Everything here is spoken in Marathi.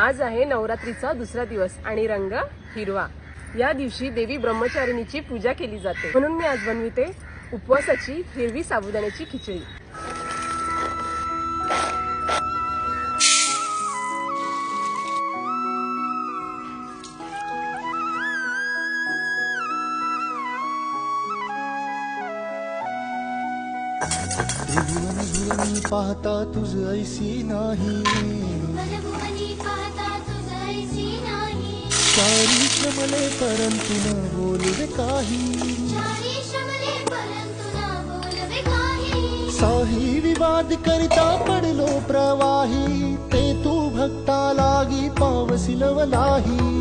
आज आहे नवरात्रीचा दुसरा दिवस आणि रंग हिरवा. या दिवशी देवी ब्रह्मचारिणीची पूजा केली जाते. म्हणून मी आज बनविते उपवासाची हिरवी साबुदाण्याची खिचडी. पाहता तुझ ऐसी नाही. श्रमले परंतु ना बोलवे काही. साही विवाद करिता पडलो प्रवाही ते तू भक्ता लागी पावसिलवलाही